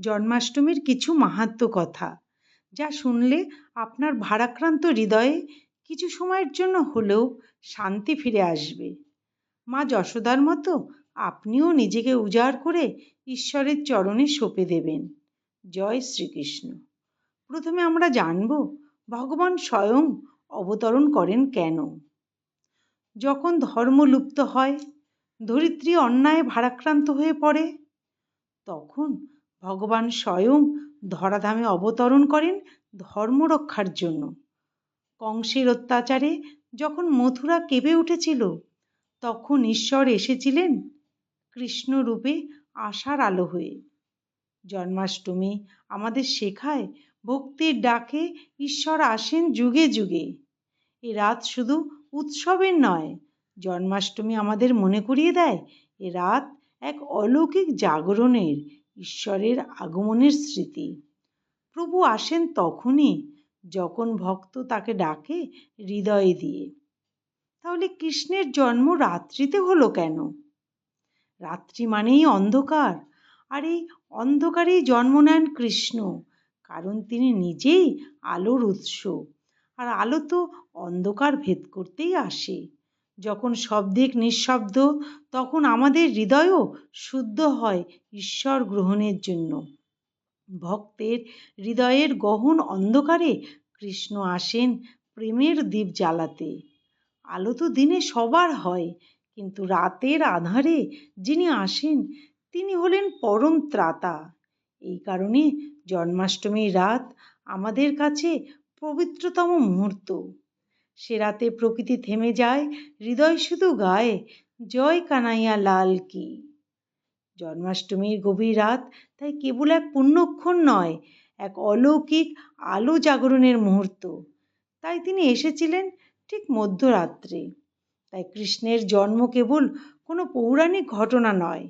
জন্মাষ্টমীর কিছু মাহাত্ম্য কথা, যা শুনলে আপনার ভারাক্রান্ত হৃদয়ে কিছু সময়ের জন্য হলেও শান্তি ফিরে আসবে। মা যশোদার মতো আপনিও নিজেকে উজাড় করে ঈশ্বরের চরণে সঁপে দেবেন। জয় শ্রীকৃষ্ণ। প্রথমে আমরা জানব, ভগবান স্বয়ং অবতরণ করেন কেন? যখন ধর্ম লুপ্ত হয়, ধরিত্রী অন্যায় ভারাক্রান্ত হয়ে পড়ে, তখন ভগবান স্বয়ং ধরাধামে অবতরণ করেন ধর্ম রক্ষার জন্য। কংসের অত্যাচারে যখন মথুরা কেঁপে উঠেছিল, তখন ঈশ্বর এসেছিলেন কৃষ্ণ রূপে আশার আলো হয়ে। জন্মাষ্টমী আমাদের শেখায়, ভক্তির ডাকে ঈশ্বর আসেন যুগে যুগে। এ রাত শুধু উৎসবের নয়, জন্মাষ্টমী আমাদের মনে করিয়ে দেয়, এ রাত এক অলৌকিক জাগরণের ঈশ্বরের আগমনের স্মৃতি। প্রভু আসেন তখনই যখন ভক্ত তাকে ডাকে হৃদয়ে দিয়ে। তাহলে কৃষ্ণের জন্ম রাত্রিতে হলো কেন? রাত্রি মানেই অন্ধকার। আর এই অন্ধকারেই জন্ম নেন কৃষ্ণ। কারণ তিনি নিজেই আলোর উৎস। আর আলো তো অন্ধকার ভেদ করতেই আসে। যখন সব দিক নিঃশব্দ, তখন আমাদের হৃদয়ও শুদ্ধ হয় ঈশ্বর গ্রহণের জন্য। ভক্তের হৃদয়ের গহন অন্ধকারে কৃষ্ণ আসেন প্রেমের দ্বীপ জ্বালাতে। আলো তো দিনে সবার হয়, কিন্তু রাতের আধারে যিনি আসেন, তিনি হলেন পরম ত্রাতা। এই কারণে জন্মাষ্টমীর রাত আমাদের কাছে পবিত্রতম মুহূর্ত। সে রাতে প্রকৃতি থেমে যায়, হৃদয় শুধু গায়ে, জয় কানাইয়া লাল কি। জন্মাষ্টমীর গভীর রাত, তাই কেবল এক পুণ্যক্ষণ নয়, এক অলৌকিক আলো জাগরণের মুহূর্ত। তাই তিনি এসেছিলেন ঠিক মধ্যরাত্রে। তাই কৃষ্ণের জন্ম কেবল কোনো পৌরাণিক ঘটনা নয়,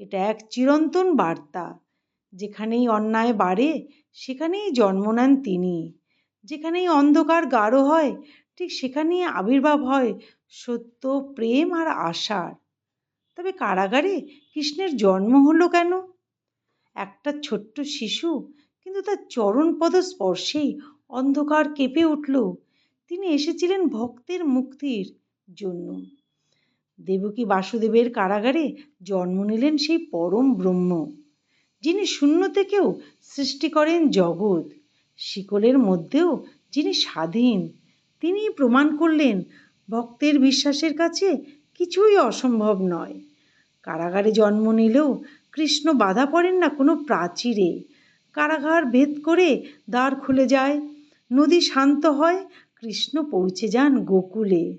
এটা এক চিরন্তন বার্তা। যেখানেই অন্যায় বাড়ে, সেখানেই জন্ম নেন তিনি। যেখানেই অন্ধকার গাঢ় হয় ঠিক সেখানেই আবির্ভাব হয় সত্য, প্রেম আর আশার। তবে কারাগারে কৃষ্ণের জন্ম হলো কেন? একটা ছোট্ট শিশু, কিন্তু তার চরণপদ স্পর্শেই অন্ধকার কেঁপে উঠল। তিনি এসেছিলেন ভক্তের মুক্তির জন্য। দেবকী বাসুদেবের কারাগারে জন্ম নিলেন সেই পরম ব্রহ্ম, যিনি শূন্য থেকেও সৃষ্টি করেন জগৎ। শিকলের মধ্যেও যিনি স্বাধীন। তিনিই প্রমাণ করলেন, ভক্তের বিশ্বাসের কাছে কিছুই অসম্ভব নয়। কারাগারে জন্ম নিলেও কৃষ্ণ বাধা পড়েন না কোনো প্রাচীরে। কারাগার ভেদ করে দ্বার খুলে যায়, নদী শান্ত হয়, কৃষ্ণ পৌঁছে যান গোকুলে।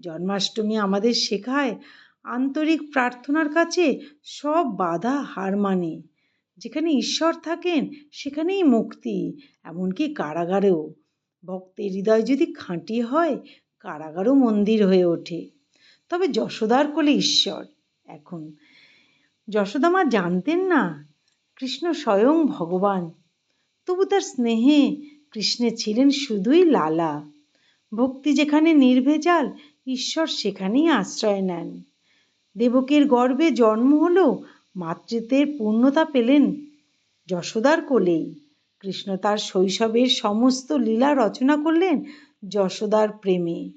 জন্মাষ্টমী আমাদের শেখায়, আন্তরিক প্রার্থনার কাছে সব বাধা হার মানে। যেখানে ঈশ্বর থাকেন, সেখানেই মুক্তি, এমনকি কারাগারেও। ভক্তের হৃদয় যদি খাঁটি হয়, কারাগারও মন্দির হয়ে ওঠে। তবে যশোদার কোলে ঈশ্বর। এখন যশোদা মা জানতেন না, কৃষ্ণ স্বয়ং ভগবান। তবু তার স্নেহে কৃষ্ণে ছিলেন শুধুই লালা। ভক্তি যেখানে নির্ভেজাল, ঈশ্বর সেখানেই আশ্রয় নেন। দেবকের গর্ভে জন্ম হলেও মাতৃত্বের পূর্ণতা পেলেন যশোদার কোলেই। কৃষ্ণ তার শৈশবের সমস্ত লীলা রচনা করলেন যশোদার প্রেমে।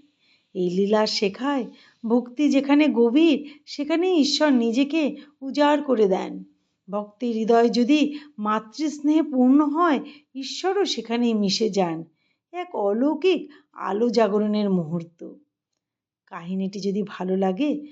এই লীলা শেখায় ভক্তি যেখানে গভীর সেখানে ঈশ্বর নিজেকে উজাড় করে দেন। ভক্তের হৃদয় যদি মাতৃস্নেহে পূর্ণ হয়, ঈশ্বরও সেখানেই মিশে যান। এক অলৌকিক আলো জাগরণের মুহূর্ত। কাহিনীটি যদি ভালো লাগে